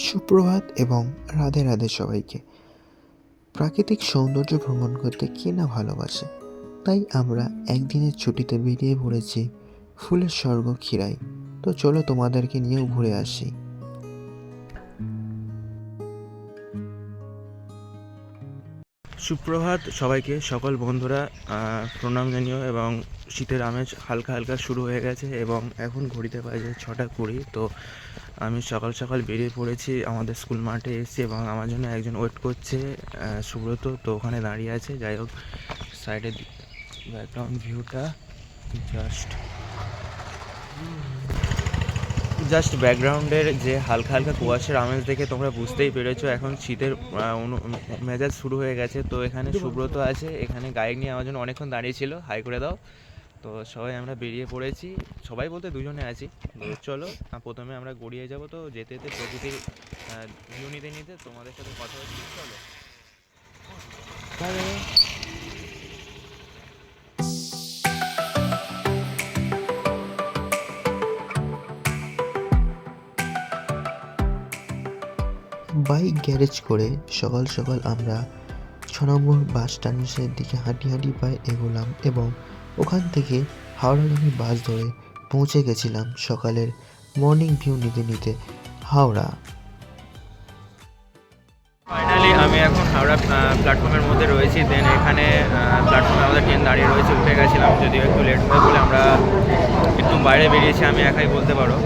সুপ্রভাত এবং রাধে রাধে সবাইকে। প্রাকৃতিক সৌন্দর্য ভ্রমণ করতে কে না ভালোবাসে? তাই আমরা একদিনের ছুটিতে বেরিয়ে পড়েছি ফুলের স্বর্গ ক্ষীরাই তো চলো তোমাদেরকে নিয়েও ঘুরে আসি। সুপ্রভাত সবাইকে, সকল বন্ধুরা প্রণাম জানিও এবং শীতের আমেজ হালকা হালকা শুরু হয়ে গেছে এবং এখন ঘড়িতে বাজে ছটা কুড়ি। তো আমি সকাল সকাল বেরিয়ে পড়েছি, আমাদের স্কুল মাঠে এসেছি এবং আমার জন্য একজন ওয়েট করছে সুব্রত, তো ওখানে দাঁড়িয়ে আছে। যাই হোক সাইডের ব্যাকগ্রাউন্ড ভিউটা জাস্ট জাস্ট ব্যাকগ্রাউন্ডের যে হালকা হালকা কুয়াশার আমেজ দেখে তোমরা বুঝতেই পেরেছ। এখন শীতের মেজাজ শুরু হয়ে গেছে। তো এখানে সুব্রত আছে। এখানে গাইড নিয়ে আমার জন্য অনেকক্ষণ দাঁড়িয়ে ছিল। হাই করে দাও। তো সবাই আমরা বেরিয়ে পড়েছি। সবাই বলতে দুজনে আছি। চলো প্রথমে আমরা গড়িয়ে যাব। তো যেতে যেতে প্রকৃতির ভিউ নিতে নিতে তোমাদের সাথে কথা হচ্ছে। চলো। বাইক গ্যারেজ করে সকাল সকাল আমরা ছ নম্বর বাস টার্মিনাসের দিকে হাঁটি হাঁটি পায়ে এগোলাম এবং ওখান থেকে হাওড়াগামী বাস ধরে পৌঁছে গেছিলাম সকালের মর্নিং ভিউ নিতে নিতে হাওড়া। ফাইনালি আমি এখন হাওড়া প্ল্যাটফর্মের মধ্যে রয়েছি। দেন এখানে প্ল্যাটফর্মে আমাদের ট্রেন দাঁড়িয়ে রয়েছে, উঠে গেছিলাম। যদিও একটু লেট হয়ে বলে আমরা একটু বাইরে বেরিয়েছি, আমি একাই বলতে পারো।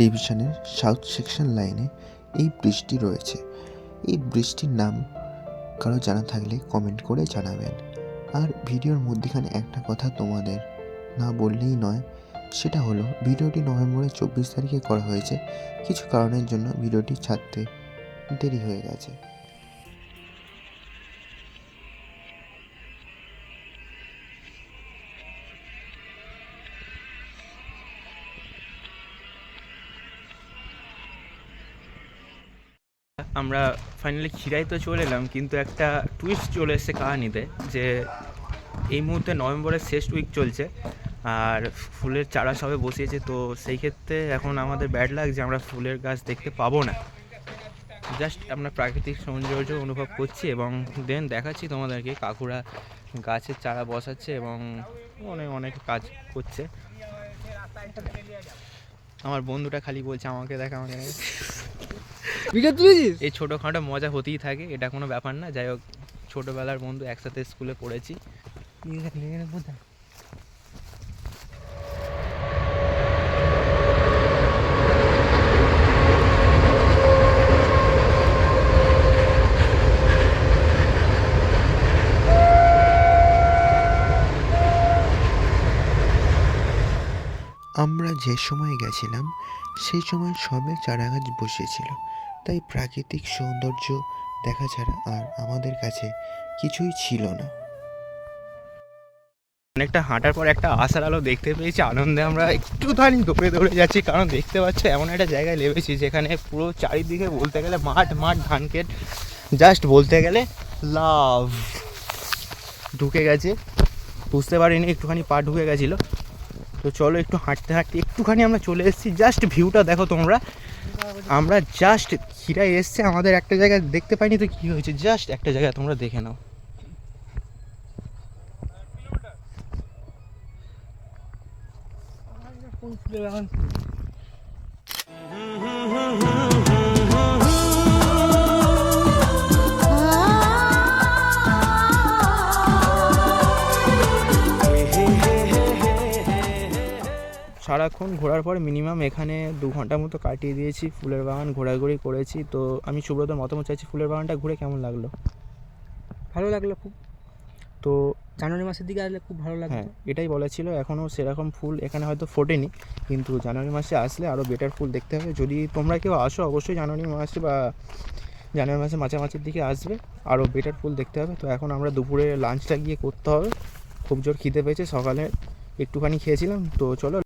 ডিভিশনের সাউথ সেকশন লাইনে এই ব্রিজটি রয়েছে। এই ব্রিজটির নাম কারও জানা থাকলে কমেন্ট করে জানাবেন। আর ভিডিওর মধ্যেখানে একটা কথা তোমাদের না বললেই নয়, সেটা হলো ভিডিওটি নভেম্বরের চব্বিশ তারিখে করা হয়েছে। কিছু কারণের জন্য ভিডিওটি ছাড়তে দেরি হয়ে গেছে। আমরা ফাইনালি খিরাই তো চলে এলাম, কিন্তু একটা টুইস্ট চলে এসেছে কাহানিতে যে এই মুহূর্তে নভেম্বরের শেষ উইক চলছে, আর ফুলের চারা সবে বসিয়েছে, তো সেই ক্ষেত্রে এখন আমাদের ব্যাড লাগ যে আমরা ফুলের গাছ দেখতে পাবো না। জাস্ট আমরা প্রাকৃতিক সৌন্দর্য অনুভব করছি এবং দেন দেখাচ্ছি তোমাদেরকে কাকুরা গাছের চারা বসাচ্ছে এবং অনেক অনেক কাজ করছে। আমার বন্ধুটা খালি বলছে, আমাকে দেখা, আমাকে ভিডিও তুলেছিস? এই ছোটোখাটো মজা হতেই থাকে এটা কোনো ব্যাপার না। যাই হোক ছোটোবেলার বন্ধু একসাথে স্কুলে পড়েছি। আমরা যে সময় গেছিলাম সেই সময় সবে চারা গাছ বসিয়েছিল। তাই প্রাকৃতিক সৌন্দর্য দেখা ছাড়া আর আমাদের কাছে কিছুই ছিল না। অনেকটা হাঁটার পর একটা আশার আলো দেখতে পেয়েছি, আনন্দে আমরা একটুখানি দৌড়ে দৌড়ে যাচ্ছি, কারণ দেখতে পাচ্ছ এমন একটা জায়গায় লেবেছি যেখানে পুরো চারিদিকে বলতে গেলে মাঠ মাঠ, ধান ক্ষেত জাস্ট বলতে গেলে লাভ। ঢুকে গেছে, বুঝতে পারিনি একটুখানি পা ঢুকে গেছিল। তো চলো একটু হাঁটতে হাঁটতে একটুখানি আমরা চলে এসেছি জাস্ট ভিউটা দেখো তোমরা। আমরা জাস্ট খিরাই এসছে, আমাদের একটা জায়গায় দেখতে পাইনি তো কি হয়েছে। জাস্ট একটা জায়গা তোমরা দেখে নাও। সারাক্ষণ ঘোরার পর মিনিমাম এখানে দু ঘণ্টা মতো কাটিয়ে দিয়েছি ফুলের বাগান ঘোরাঘুরি করেছি। তো আমি সুব্রতর মতামত চাইছি ফুলের বাগানটা ঘুরে কেমন লাগল? ভালো লাগল খুব। তো জানুয়ারি মাসের দিকে আসলে খুব ভালো লাগতো। হ্যাঁ এটাই বলা ছিল। এখনও সেরকম ফুল এখানে হয়তো ফোটেনি কিন্তু জানুয়ারি মাসে আসলে আরও বেটার ফুল দেখতে হবে। যদি তোমরা কেউ আসো অবশ্যই জানুয়ারি মাসে বা জানুয়ারি মাসে মাঝামাঝির দিকে আসবে আরও বেটার ফুল দেখতে হবে। তো এখন আমরা দুপুরে লাঞ্চটা গিয়ে করতে হবে। খুব জোর খিদে পেয়েছে সকালে একটুখানি খেয়েছিলাম। তো চলো